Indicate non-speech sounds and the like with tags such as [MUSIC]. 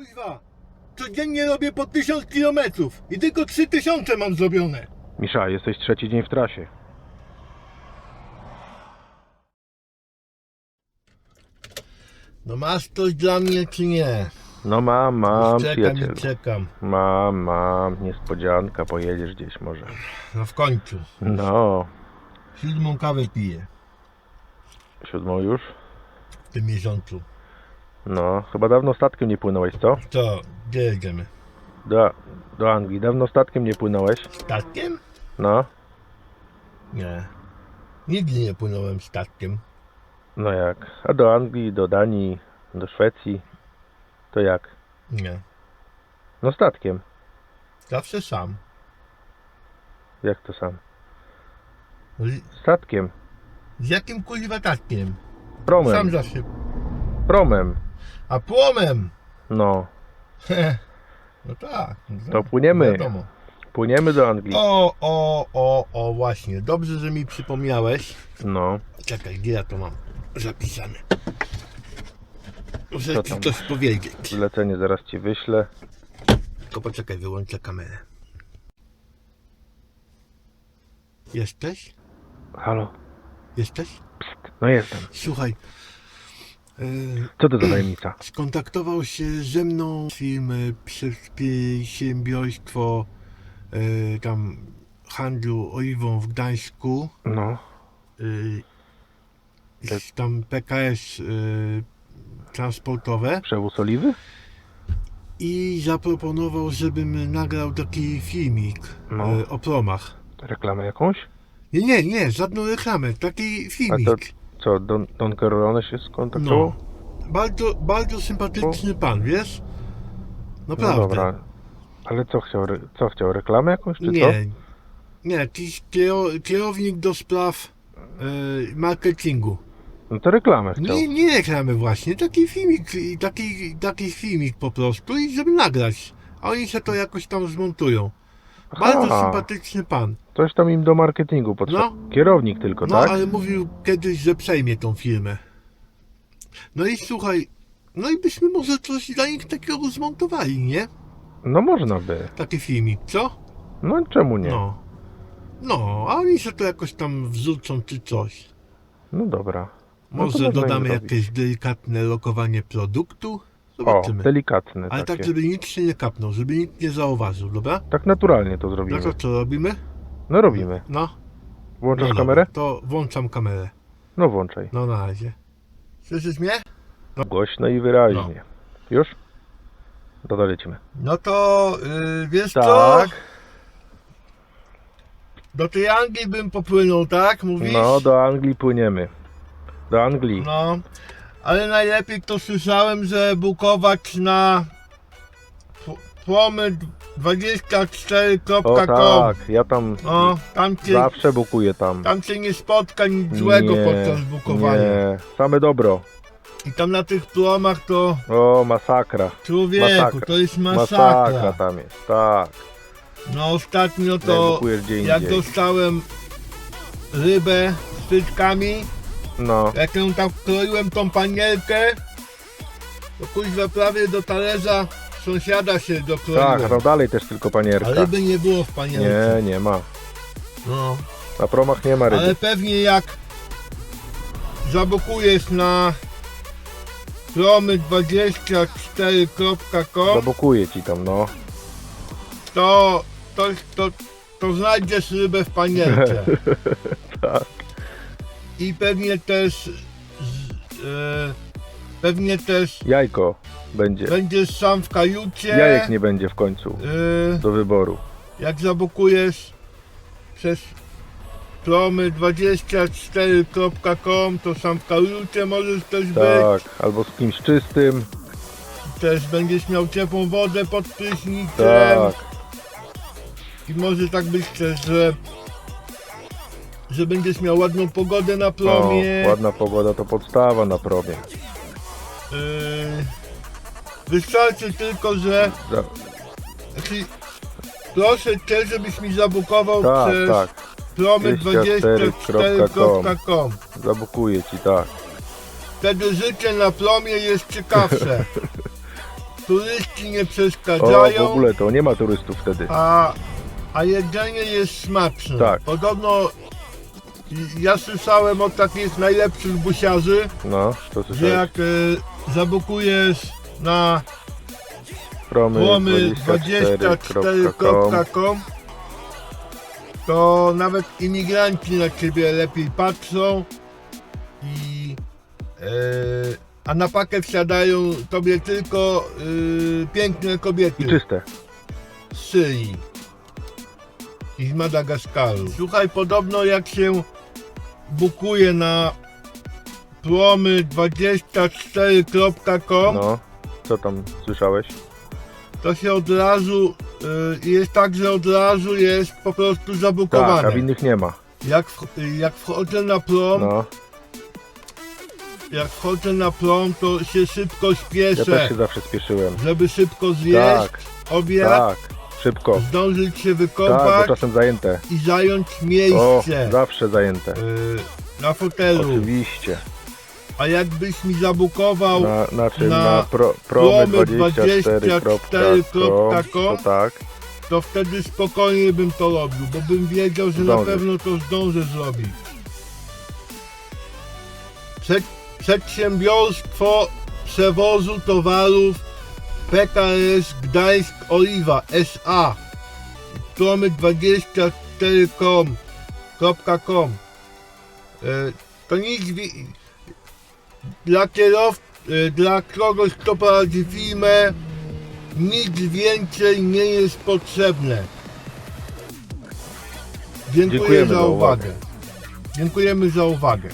Kuźwa, codziennie robię po 1000 kilometrów i tylko 3000 mam zrobione. Misza, jesteś trzeci dzień w trasie. No masz coś dla mnie czy nie? No mam, mam, czekam przyjacielu. i czekam. Mam, mam, niespodzianka, pojedziesz gdzieś może. No w końcu. No, Siódmą kawę piję siódmą już? w tym miesiącu. No, chyba dawno statkiem nie płynąłeś, co? Co, gdzie jedziemy? Do, do Anglii. Dawno statkiem nie płynąłeś? Statkiem? No, Nie. Nigdy nie płynąłem statkiem. no jak? A do Anglii, do Danii, do Szwecji? To jak? Nie. No statkiem. Zawsze sam. Jak to sam? Statkiem. z jakim kuźwa statkiem? Sam Promem. zawsze. Promem. A płomem! No, No tak. no to tak, płyniemy. Wiadomo. Płyniemy do Anglii. O, o, o, o, właśnie. Dobrze, że mi przypomniałeś. No, Czekaj, gdzie ja to mam zapisane? Muszę Co ci tam? coś powiedzieć. zlecenie zaraz ci wyślę. Tylko poczekaj, wyłączę kamerę. Jesteś? Halo? Jesteś? No jestem. Słuchaj. Yy, Co to za tajemnica? [CLEARS THROAT] skontaktował się ze mną z firmy przedsiębiorstwo yy, tam handlu oliwą w Gdańsku. No, z tam PKS yy, transportowe przewóz oliwy? i zaproponował, żebym nagrał taki filmik No. yy, o promach. Reklamę jakąś? Nie, nie, nie, żadną reklamę, taki A filmik. to co, Don, Don Corleone się skontaktował? Bardzo, bardzo sympatyczny pan, wiesz? No Naprawdę. dobra. Ale co chciał, co chciał, reklamę jakąś czy co? Nie, nie, jakiś kiero- kierownik do spraw yy, marketingu. No to reklamę chciał. Nie, nie reklamy właśnie, taki filmik, taki, taki filmik po prostu i żeby nagrać. A oni się to jakoś tam zmontują. Bardzo sympatyczny pan. Coś tam im do marketingu potrzeba. No. Kierownik tylko, No, tak? ale mówił kiedyś, że przejmie tą firmę. No i słuchaj, no i byśmy może coś dla nich takiego zmontowali, nie? No można by. Taki filmik, co? No czemu nie? No, No. No, a oni się to jakoś tam wrzucą czy coś. dobra. No to Może można im dodamy zrobić. jakieś delikatne lokowanie produktu. O, Zobaczymy. delikatne Ale takie. tak, żeby nikt się nie kapnął, żeby nikt nie zauważył, dobra? Tak naturalnie to No zrobimy. to co robimy? No robimy. No. Włączasz no kamerę? To włączam kamerę. No włączaj. No na razie. Słyszysz mnie? Głośno i wyraźnie. Już? To dolecimy. No to yy, wiesz co? Tak. Do tej Anglii bym popłynął, tak? Mówisz? No, do Anglii płyniemy. Do Anglii. No, ale najlepiej to słyszałem, że bukować na p- promy 24.com. O tak, ja tam No, tam cię, zawsze bukuję tam. tam cię nie spotka nic złego Nie, podczas bukowania. Nie, same dobro. I tam na tych promach to O, masakra. człowieku, Masakra. to jest Masakra masakra. tam jest, tak. No ostatnio To to jak dostałem rybę z tyczkami, No, jak ją tam kroiłem tą panierkę, to kuźwa prawie do talerza sąsiada się dokroiłem. tak, no dalej też tylko panierka. A ryby nie było w panierce. Nie, nie ma. No. Na promach nie ma ryby. Ale pewnie jak zabukujesz na promy24.com Zabukuję ci tam, no. to, to, to, to znajdziesz rybę w panierce. [LAUGHS] Tak. I pewnie też z, e, pewnie też Jajko będzie. będziesz sam w kajucie. Jajek nie będzie w końcu. e, Do wyboru. jak zabukujesz przez promy24.com to sam w kajucie możesz też być. Tak, albo z kimś czystym. Też będziesz miał ciepłą wodę pod prysznicem. Tak. I może tak być też, że że będziesz miał ładną pogodę na O, promie. ładna pogoda to podstawa na promie. Yy, wystarczy tylko, że Za- znaczy, proszę cię, żebyś mi zabukował Tak, przez tak. promy24.com. Zabukuję ci, tak. Wtedy życie na promie jest ciekawsze. [LAUGHS] turyści nie O, przeszkadzają, w ogóle to nie ma turystów wtedy. a, a jedzenie jest smaczne. Tak. Podobno ja słyszałem od takich najlepszych busiarzy, No, to że jak e, zabukujesz na Promy Łomy 24.com 24.com to nawet imigranci na ciebie lepiej patrzą i e, a na pakę wsiadają tobie tylko e, piękne kobiety i czyste. z Syrii i z Madagaskaru. Słuchaj, podobno jak się bukuje na promy24.com No, co tam słyszałeś? to się od razu y, jest tak, że od razu jest po prostu zabukowane. Tak, a w innych nie ma. jak, w, jak wchodzę na prom, No, jak wchodzę na prom, to się szybko ja też się zawsze spieszyłem. żeby szybko zjeść Tak, obiad, tak, szybko. zdążyć się Tak, wykąpać bo czasem zajęte. i zająć O, miejsce zawsze zajęte. y, na fotelu. Oczywiście. A jakbyś mi zabukował Na, znaczy na na, pro, promy promy24.com 24.com, to tak. to wtedy spokojnie bym to robił, bo bym wiedział, że na Zdążysz. pewno to zdążę zrobić. Przed, przedsiębiorstwo przewozu towarów PKS Gdańsk Oliwa SA promy 24.com e, To nic dla kierowcy, dla kogoś, kto prowadzi firmę, nic więcej nie jest potrzebne. Dziękuję Dziękujemy za za uwagę. uwagę. Dziękujemy za uwagę.